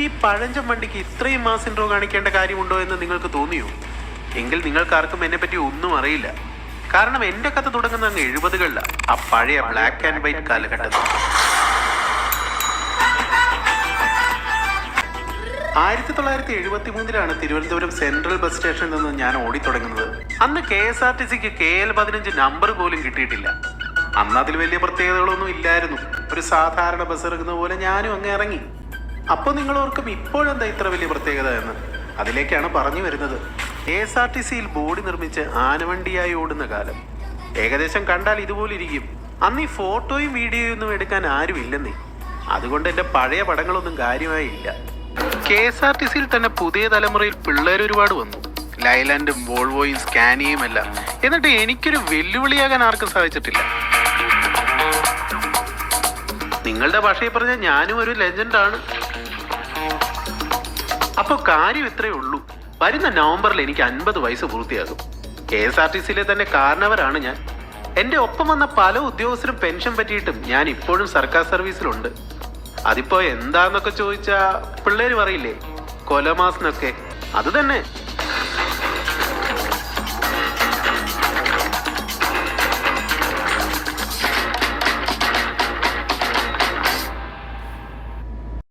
ഈ പഴഞ്ചൻ വണ്ടിക്ക് ഇത്രയും മാസ് ഇൻട്രോ കാണിക്കേണ്ട കാര്യമുണ്ടോ എന്ന് നിങ്ങൾക്ക് തോന്നിയോ? എങ്കിൽ നിങ്ങൾക്കാർക്കും എന്നെ പറ്റി ഒന്നും അറിയില്ല. കാരണം എന്റെ കഥ തുടങ്ങുന്ന അങ്ങ് എഴുപതുകളിലാണ് ആ പഴയ ബ്ലാക്ക് ആൻഡ് വൈറ്റ് കാലഘട്ടത്തിൽ. ആയിരത്തി തൊള്ളായിരത്തി എഴുപത്തി മൂന്നിലാണ് തിരുവനന്തപുരം സെൻട്രൽ ബസ് സ്റ്റേഷനിൽ നിന്ന് ഞാൻ ഓടിത്തുടങ്ങുന്നത് അന്ന് കെ എസ് ആർ ടി സിക്ക് കെ എൽ പതിനഞ്ച് നമ്പർ പോലും കിട്ടിയിട്ടില്ല. അന്ന് അതിൽ വലിയ പ്രത്യേകതകളൊന്നും ഇല്ലായിരുന്നു. ഒരു സാധാരണ ബസ് ഇറങ്ങുന്ന പോലെ ഞാനും അങ്ങ് ഇറങ്ങി. അപ്പോൾ നിങ്ങൾ ഓർക്കും ഇപ്പോഴെന്താ ഇത്ര വലിയ പ്രത്യേകത എന്ന്? അതിലേക്കാണ് പറഞ്ഞു വരുന്നത്. കെ എസ് ആർ ടി സിയിൽ ബോഡി നിർമ്മിച്ച് ആനവണ്ടിയായി ഓടുന്ന കാലം. ഏകദേശം കണ്ടാൽ ഇതുപോലെ ഇരിക്കും. അന്ന് ഈ ഫോട്ടോയും വീഡിയോയും ഒന്നും എടുക്കാൻ ആരും ഇല്ലെന്നേ അതുകൊണ്ട് എന്റെ പഴയ പടങ്ങളൊന്നും കാര്യമായി ഇല്ല കെ എസ് ആർ ടി സിയിൽ തന്നെ പുതിയ തലമുറയിൽ പിള്ളേർ ഒരുപാട് വന്നു. ലൈലാൻഡും വോൾവോയും സ്കാനിയും എല്ലാം. എന്നിട്ട് എനിക്കൊരു വെല്ലുവിളിയാകാൻ ആർക്കും സാധിച്ചിട്ടില്ല. നിങ്ങളുടെ ഭാഷയിൽ പറഞ്ഞാൽ ഞാനും ഒരു ലെജൻഡാണ് അപ്പോൾ കാര്യം ഇത്രയേ ഉള്ളൂ. വരുന്ന നവംബറിൽ എനിക്ക് അൻപത് വയസ്സ് പൂർത്തിയാകും. കെ എസ് ആർ ടി സിയിലെ തന്നെ കാരണവരാണ് ഞാൻ. എന്റെ ഒപ്പം വന്ന പല ഉദ്യോഗസ്ഥരും പെൻഷൻ പറ്റിയിട്ടും ഞാൻ ഇപ്പോഴും സർക്കാർ സർവീസിലുണ്ട്. അതിപ്പോ എന്താന്നൊക്കെ ചോദിച്ചാ പിള്ളേര് പറയില്ലേ കൊലമാസിനൊക്കെ അത് തന്നെ.